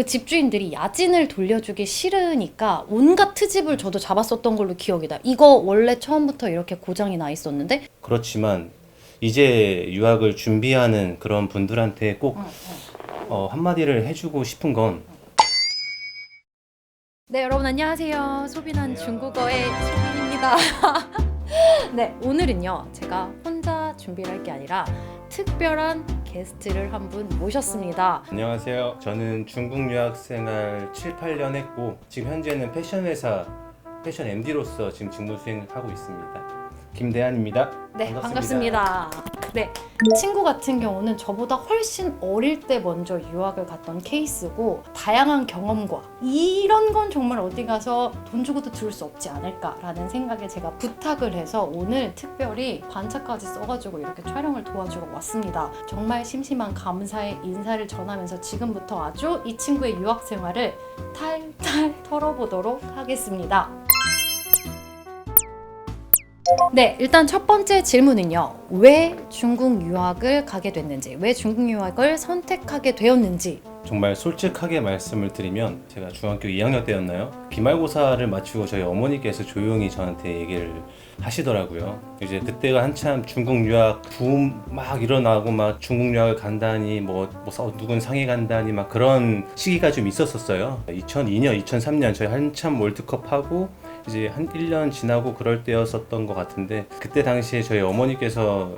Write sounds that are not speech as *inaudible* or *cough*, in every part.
그 집주인들이 야진을 돌려주기 싫으니까 온갖 트집을 저도 잡았었던 걸로 기억이 나. 이거 원래 처음부터 이렇게 고장이 나 있었는데 그렇지만 이제 유학을 준비하는 그런 분들한테 꼭 어, 한마디를 해주고 싶은 건 네, 여러분 안녕하세요. 소빈한 중국어의 소빈입니다. *laughs* 네, 오늘은요. 제가 혼자 준비를 할 게 아니라 특별한 게스트를 한 분 모셨습니다. 안녕하세요. 저는 중국 유학 생활 7, 8년 했고 지금 현재는 패션 회사 패션 MD로서 지금 직무 수행을 하고 있습니다. 김대한입니다. 네, 반갑습니다. 네, 친구 같은 경우는 저보다 훨씬 어릴 때 먼저 유학을 갔던 케이스고 다양한 경험과 이런 건 정말 어디 가서 돈 주고도 들을 수 없지 않을까라는 생각에 제가 부탁을 해서 오늘 특별히 반차까지 써가지고 이렇게 촬영을 도와주러 왔습니다. 정말 심심한 감사의 인사를 전하면서 지금부터 아주 이 친구의 유학 생활을 탈탈 털어보도록 하겠습니다. 네, 일단 첫 번째 질문은요. 왜 중국 유학을 가게 됐는지, 왜 중국 유학을 선택하게 되었는지. 정말 솔직하게 말씀을 드리면 제가 중학교 2학년 때였나요? 기말고사를 마치고 저희 어머니께서 조용히 저한테 얘기를 하시더라고요. 이제 그때가 한참 중국 유학 붐 막 일어나고 막 중국 유학을 간다니 뭐, 뭐 서- 누군 상해 간다니 막 그런 시기가 좀 있었었어요. 2002년, 2003년 저희 한참 월드컵 하고 이제 한 1년 지나고 그럴 때였었던 것 같은데 그때 당시에 저희 어머니께서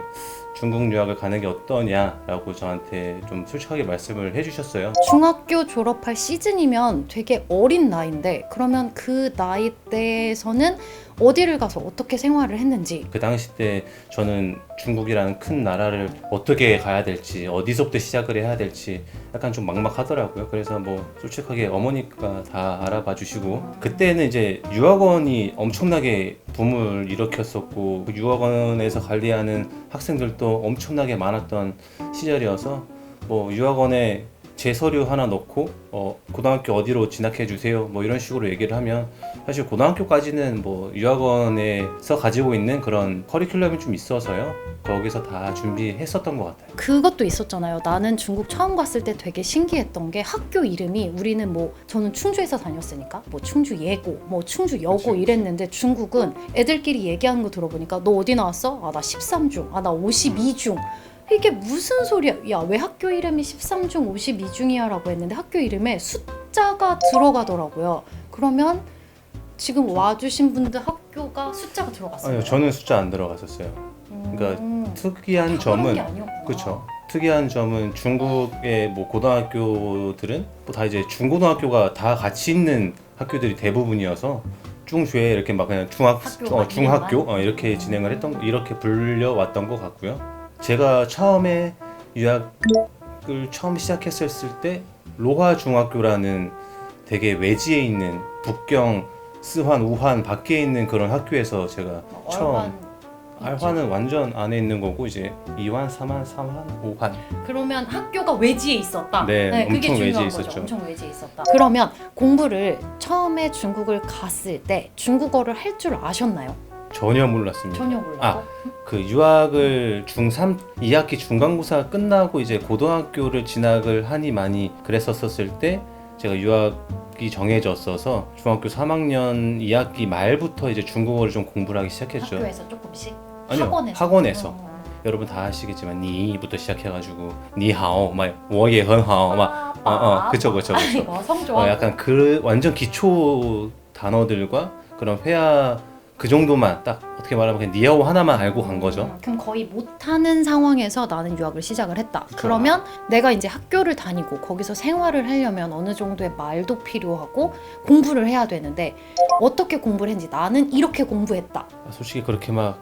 중국 유학을 가는 게 어떠냐라고 저한테 좀 솔직하게 말씀을 해주셨어요. 중학교 졸업할 시즌이면 되게 어린 나이인데, 그러면 그 나이 때에서는 어디를 가서 어떻게 생활을 했는지. 그 당시 때 저는 중국이라는 큰 나라를 어떻게 가야 될지 어디서부터 시작을 해야 될지 약간 좀 막막하더라고요. 그래서 뭐 솔직하게 어머니가 다 알아봐 주시고 그때는 이제 유학원이 엄청나게 붐을 일으켰었고 그 유학원에서 관리하는 학생들도 엄청나게 많았던 시절이어서 뭐 유학원에 제 서류 하나 넣고 어 고등학교 어디로 진학해 주세요 뭐 이런 식으로 얘기를 하면 사실 고등학교까지는 뭐 유학원에서 가지고 있는 그런 커리큘럼이 좀 있어서요 거기서 다 준비했었던 것 같아요. 그것도 있었잖아요. 나는 중국 처음 갔을 때 되게 신기했던 게 학교 이름이 우리는 뭐 저는 충주에서 다녔으니까 뭐 충주 예고, 뭐 충주 여고 그치. 이랬는데 중국은 애들끼리 얘기하는 거 들어보니까 너 어디 나왔어? 아 나 13중, 아 나 52중. 이게 무슨 소리야? 야 왜 학교 이름이 13중, 52중이야 라고 했는데 학교 이름에 숫자가 들어가더라고요. 그러면 지금 와주신 분들 학교가 숫자가 들어갔어요. 아니요 저는 숫자 안 들어갔었어요. 그러니까 음, 특이한 다 그런 게 점은 아니었구나. 그렇죠. 특이한 점은 중국의 뭐 고등학교들은 뭐 다 이제 중고등학교가 다 같이 있는 학교들이 대부분이어서 중学 이렇게 막 그냥 중학 학교가 어, 중학교 이름만? 어, 이렇게 진행을 했던 거- 이렇게 불려왔던 것 같고요. 제가 처음에 유학을 처음 시작했었을 때 로화 중학교라는 되게 외지에 있는 북경 스환 우한 밖에 있는 그런 학교에서 제가 뭐 처음 알화는 완전 안에 있는 거고 이제 2환, 3환, 3환, 5환 그러면 학교가 외지에 있었다. 네, 그게 엄청 외지에 거죠. 있었죠. 엄청 외지에 있었다. 그러면 공부를 처음에 중국을 갔을 때 중국어를 할 줄 아셨나요? 전혀 몰랐습니다. 전혀 몰라요. 아. 그 유학을 중3 2학기 중간고사 끝나고 이제 고등학교를 진학을 하니 많이 그랬었었을 때 제가 유학이 정해졌어서 중학교 3학년 2학기 말부터 이제 중국어를 좀 공부를 하기 시작했죠. 학교에서 조금씩 아니요, 학원에서. 학원에서. 어. 여러분 다 아시겠지만 니부터 시작해가지고 니하오, 막 워예 헌하오, 막 어, 어, 그쵸, 그쵸, 그쵸. 이거 성 좋아. 어, 약간 그 완전 기초 단어들과 그런 회화 그 정도만 딱 어떻게 말하면 그냥 니하오 하나만 알고 간 거죠. 음, 그럼 거의 못하는 상황에서 나는 유학을 시작을 했다. 그쵸. 그러면 내가 이제 학교를 다니고 거기서 생활을 하려면 어느 정도의 말도 필요하고 공부를 해야 되는데 어떻게 공부를 했는지 나는 이렇게 공부했다. 아, 솔직히 그렇게 막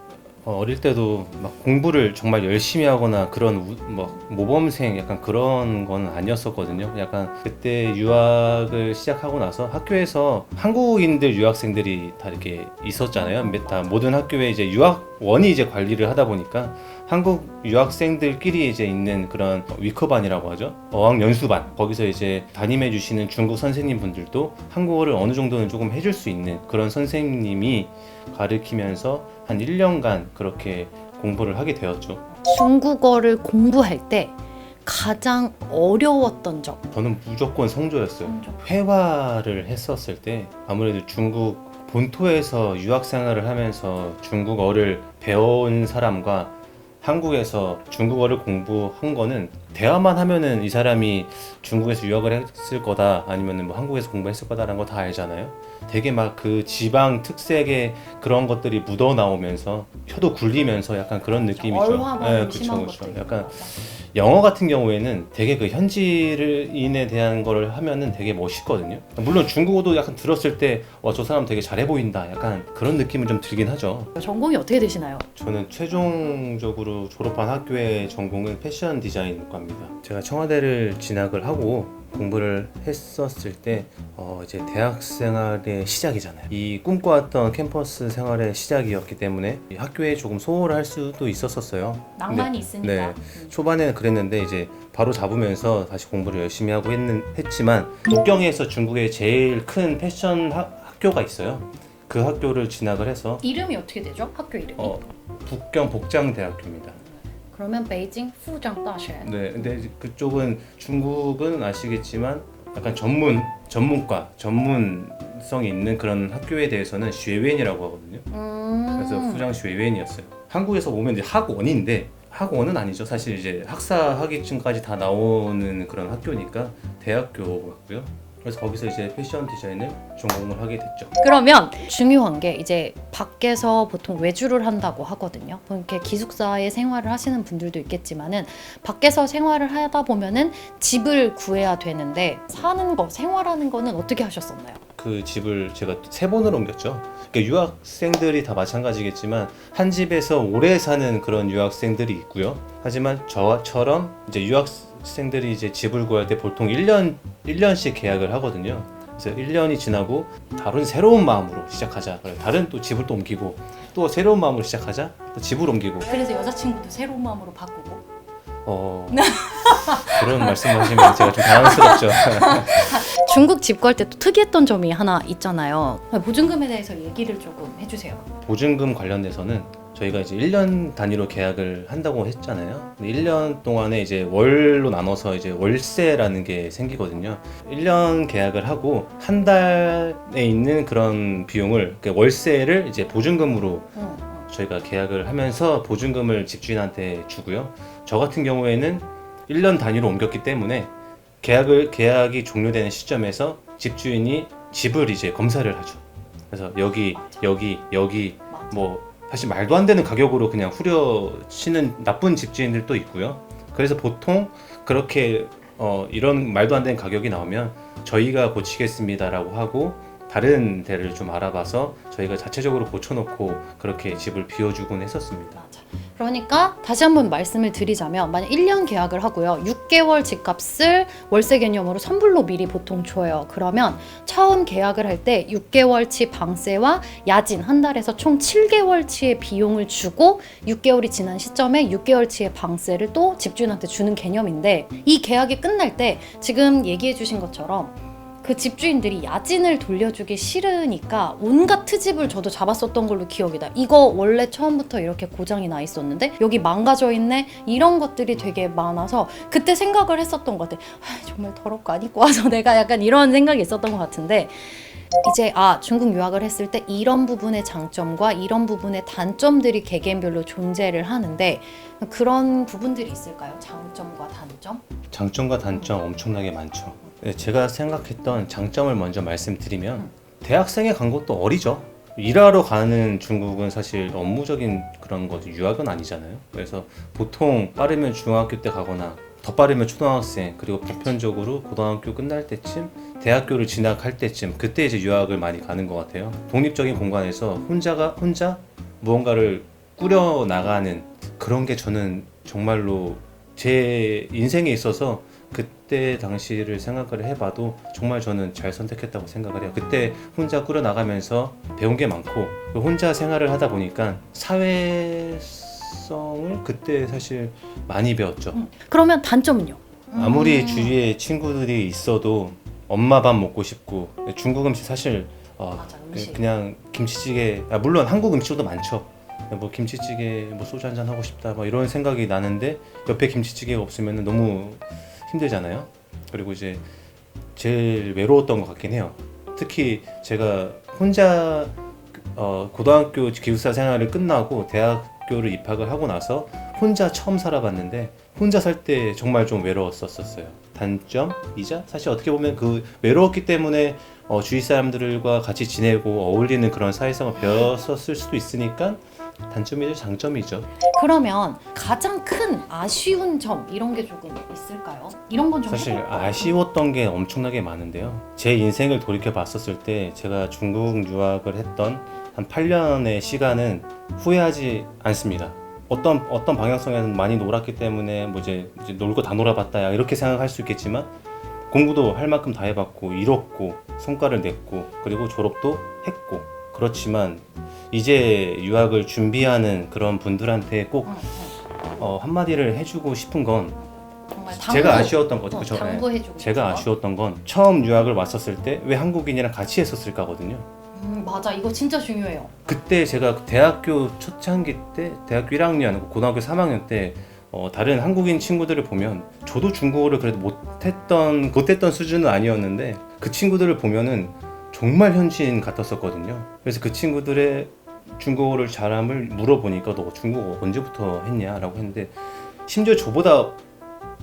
어, 어릴 때도 막 공부를 정말 열심히 하거나 그런 우, 뭐 모범생 약간 그런 건 아니었었거든요. 약간 그때 유학을 시작하고 나서 학교에서 한국인들 유학생들이 다 이렇게 있었잖아요. 매- 다 모든 학교에 이제 유학원이 이제 관리를 하다 보니까 한국 유학생들끼리 이제 있는 그런 위커반이라고 하죠. 어학 연수반. 거기서 이제 담임해 주시는 중국 선생님 분들도 한국어를 어느 정도는 조금 해줄 수 있는 그런 선생님이 가르치면서 한 1년간 그렇게 공부를 하게 되었죠. 중국어를 공부할 때 가장 어려웠던 점. 저는 무조건 성조였어요. 성조. 회화를 했었을 때 아무래도 중국 본토에서 유학 생활을 하면서 중국어를 배운 사람과 한국에서 중국어를 공부한 거는 대화만 하면은 이 사람이 중국에서 유학을 했을 거다 아니면은 뭐 한국에서 공부했을 거다라는 거 다 알잖아요. 되게 막 그 지방 특색의 그런 것들이 묻어 나오면서 혀도 굴리면서 약간 그런 느낌이죠. 얼화만 네, 심한. 있고. 약간 영어 같은 경우에는 되게 그 현지인에 대한 거를 하면은 되게 멋있거든요. 물론 중국어도 약간 들었을 때, 와, 저 사람 되게 잘해 보인다. 약간 그런 느낌은 좀 들긴 하죠. 전공이 어떻게 되시나요? 저는 최종적으로 졸업한 학교의 전공은 패션 디자인과입니다. 제가 청와대를 진학을 하고 공부를 했었을 때 어, 이제 대학 생활의 시작이잖아요. 이 꿈꿔왔던 캠퍼스 생활의 시작이었기 때문에 이 학교에 조금 소홀할 수도 있었었어요. 낭만이 있으니까. 네. 초반에는 그랬는데 이제 바로 잡으면서 다시 공부를 열심히 하고 했는, 했지만 북경에서 중국의 제일 큰 패션 하- 학교가 있어요. 그 학교를 진학을 해서 이름이 어떻게 되죠? 학교 이름이? 어, 북경 복장대학교입니다. 그러면 베이징 후장大学. 네, 근데 그쪽은 중국은 아시겠지만 약간 전문 전문과 전문성이 있는 그런 학교에 대해서는 쉐웬이라고 하거든요. 음. 그래서 후장 쉐웬이었어요. 한국에서 오면 이제 학원인데 학원은 아니죠. 사실 이제 학사 학위증까지 다 나오는 그런 학교니까 대학교고요. 그래서 거기서 이제 패션 디자인을 전공을 하게 됐죠. 그러면 중요한 게 이제 밖에서 보통 외주를 한다고 하거든요. 이렇게 기숙사에 생활을 하시는 분들도 있겠지만은 밖에서 생활을 하다 보면은 집을 구해야 되는데 사는 거, 생활하는 거는 어떻게 하셨었나요? 그 집을 제가 세 번을 옮겼죠. 그러니까 유학생들이 다 마찬가지겠지만 한 집에서 오래 사는 그런 유학생들이 있고요. 하지만 저처럼 이제 유학 생들이 이제 집을 구할 때 보통 1년 1년씩 계약을 하거든요. 그래서 1년이 지나고 다른 새로운 마음으로 시작하자. 그래, 다른 또 집을 또 옮기고 또 새로운 마음으로 시작하자. 또 집을 옮기고. 그래서 여자친구도 새로운 마음으로 바꾸고 어 그런 말씀하시면 제가 좀 당황스럽죠. *laughs* 중국 집 구할 때 또 특이했던 점이 하나 있잖아요. 보증금에 대해서 얘기를 조금 해주세요. 보증금 관련돼서는 저희가 이제 1년 단위로 계약을 한다고 했잖아요. 근데 1년 동안에 이제 월로 나눠서 이제 월세라는 게 생기거든요. 1년 계약을 하고 한 달에 있는 그런 비용을 그 월세를 이제 보증금으로 어, 어. 저희가 계약을 하면서 보증금을 집주인한테 주고요. 저 같은 경우에는 1년 단위로 옮겼기 때문에 계약을 계약이 종료되는 시점에서 집주인이 집을 이제 검사를 하죠. 그래서 여기 맞아. 여기 여기 맞아. 뭐 사실 말도 안 되는 가격으로 그냥 후려치는 나쁜 집주인들도 있고요. 그래서 보통 그렇게 어, 이런 말도 안 되는 가격이 나오면 저희가 고치겠습니다라고 하고 다른 데를 좀 알아봐서 저희가 자체적으로 고쳐놓고 그렇게 집을 비워주곤 했었습니다. 맞아. 그러니까 다시 한번 말씀을 드리자면 만약 1년 계약을 하고요. 6개월 집값을 월세 개념으로 선불로 미리 보통 줘요. 그러면 처음 계약을 할 때 6개월치 방세와 야진 한 달에서 총 7개월치의 비용을 주고 6개월이 지난 시점에 6개월치의 방세를 또 집주인한테 주는 개념인데 이 계약이 끝날 때 지금 얘기해 주신 것처럼 그 집주인들이 야진을 돌려주기 싫으니까 온갖 트집을 저도 잡았었던 걸로 기억이 나. 이거 원래 처음부터 이렇게 고장이 나 있었는데 여기 망가져 있네 이런 것들이 되게 많아서 그때 생각을 했었던 것 같아. 아, 정말 더럽고 안 입고 와서 *laughs* 내가 약간 이런 생각이 있었던 것 같은데 이제 아 중국 유학을 했을 때 이런 부분의 장점과 이런 부분의 단점들이 개개인별로 존재를 하는데 그런 부분들이 있을까요? 장점과 단점? 장점과 단점 엄청나게 많죠. 네, 제가 생각했던 장점을 먼저 말씀드리면 대학생에 간 것도 어리죠. 일하러 가는 중국은 사실 업무적인 그런 거 유학은 아니잖아요. 그래서 보통 빠르면 중학교 때 가거나 더 빠르면 초등학생 그리고 보편적으로 고등학교 끝날 때쯤 대학교를 진학할 때쯤 그때 이제 유학을 많이 가는 것 같아요. 독립적인 공간에서 혼자가 혼자 무언가를 꾸려 나가는 그런 게 저는 정말로 제 인생에 있어서 그때 당시를 생각을 해봐도 정말 저는 잘 선택했다고 생각을 해요. 그때 혼자 꾸려 나가면서 배운 게 많고 그 혼자 생활을 하다 보니까 사회성을 그때 사실 많이 배웠죠. 그러면 단점은요? 아무리 음. 주위에 친구들이 있어도 엄마 밥 먹고 싶고 중국 음식 사실 어, 맞아, 그- 음식. 그냥 김치찌개 아, 물론 한국 음식도 많죠. 뭐 김치찌개 뭐 소주 한 잔 하고 싶다 뭐 이런 생각이 나는데 옆에 김치찌개가 없으면 너무 힘들잖아요. 그리고 이제 제일 외로웠던 것 같긴 해요. 특히 제가 혼자 어, 고등학교 기숙사 생활을 끝나고 대학교를 입학을 하고 나서 혼자 처음 살아봤는데 혼자 살 때 정말 좀 외로웠었어요. 단점이자 사실 어떻게 보면 그 외로웠기 때문에 어, 주위 사람들과 같이 지내고 어울리는 그런 사회성을 배웠었을 수도 있으니까 단점이죠 장점이죠. 그러면 가장 큰 아쉬운 점 이런 게 조금 있을까요? 이런 건 좀 사실. 아쉬웠던 게 엄청나게 많은데요. 제 인생을 돌이켜 봤었을 때 제가 중국 유학을 했던 한 8년의 시간은 후회하지 않습니다. 어떤 어떤 방향성에서 많이 놀았기 때문에 뭐 이제, 이제 놀고 다 놀아봤다야 이렇게 생각할 수 있겠지만 공부도 할 만큼 다 해봤고 이뤘고 성과를 냈고 그리고 졸업도 했고 그렇지만 이제 유학을 준비하는 그런 분들한테 꼭 응, 응. 어, 한마디를 해주고 싶은 건 정말 제가 아쉬웠던 거죠. 어, 그쵸? 네. 당부해주고 제가. 아쉬웠던 건 처음 유학을 왔었을 때 왜 한국인이랑 같이 했었을까거든요. 음, 맞아 이거 진짜 중요해요. 그때 제가 대학교 초창기 때 대학교 1학년, 고등학교 3학년 때 어, 다른 한국인 친구들을 보면 저도 중국어를 그래도 못했던 못했던 수준은 아니었는데 그 친구들을 보면은 정말 현지인 같았었거든요. 그래서 그 친구들의 중국어를 잘함을 물어보니까 너 중국어 언제부터 했냐라고 했는데 심지어 저보다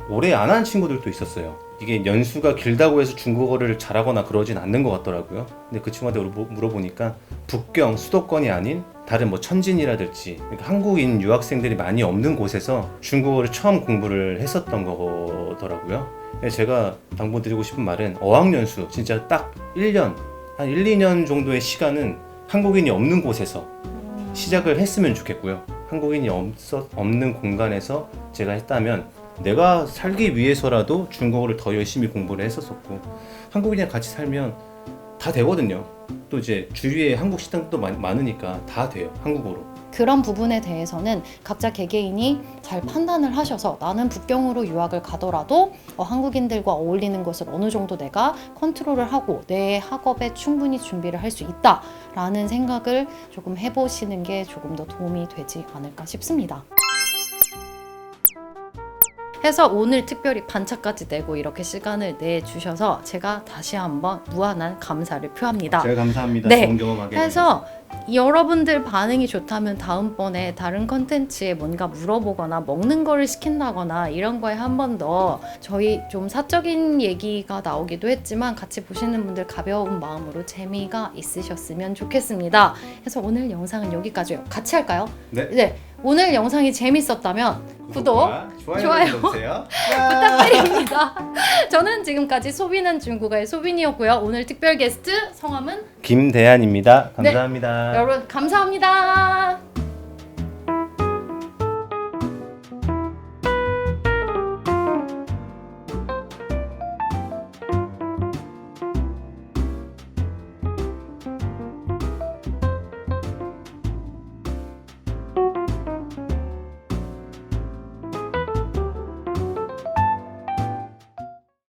오래 안 한 친구들도 있었어요. 이게 연수가 길다고 해서 중국어를 잘하거나 그러진 않는 것 같더라고요. 근데 그 친구한테 물어- 물어보니까 북경 수도권이 아닌 다른 뭐 천진이라든지 그러니까 한국인 유학생들이 많이 없는 곳에서 중국어를 처음 공부를 했었던 거더라고요. 제가 당부드리고 싶은 말은 어학연수 진짜 딱 1년 한 1, 2년 정도의 시간은 한국인이 없는 곳에서 음, 시작을 했으면 좋겠고요. 한국인이 없어, 없는 공간에서 제가 했다면 내가 살기 위해서라도 중국어를 더 열심히 공부를 했었었고 한국인이랑 같이 살면 다 되거든요. 또 이제 주위에 한국 식당도 많, 많으니까 다 돼요. 한국어로. 그런 부분에 대해서는 각자 개개인이 잘 판단을 하셔서 나는 북경으로 유학을 가더라도 어, 한국인들과 어울리는 것을 어느 정도 내가 컨트롤을 하고 내 학업에 충분히 준비를 할 수 있다라는 생각을 조금 해보시는 게 조금 더 도움이 되지 않을까 싶습니다. 해서 오늘 특별히 반차까지 내고 이렇게 시간을 내 주셔서 제가 다시 한번 무한한 감사를 표합니다. 제가 감사합니다. 네. 좋은 경험하게 해서 여러분들 반응이 좋다면 다음번에 다른 컨텐츠에 뭔가 물어보거나 먹는 거를 시킨다거나 이런 거에 한 번 더 저희 좀 사적인 얘기가 나오기도 했지만 같이 보시는 분들 가벼운 마음으로 재미가 있으셨으면 좋겠습니다. 그래서 오늘 영상은 여기까지요. 같이 할까요? 네. 네. 오늘 영상이 재밌었다면 구독, 좋아요, 좋아요. 눌러주세요. *laughs* 부탁드립니다. *laughs* 저는 지금까지 소비는 중국어의 소빈이었고요. 오늘 특별 게스트 성함은 김대한입니다. 네. 감사합니다. 여러분 감사합니다.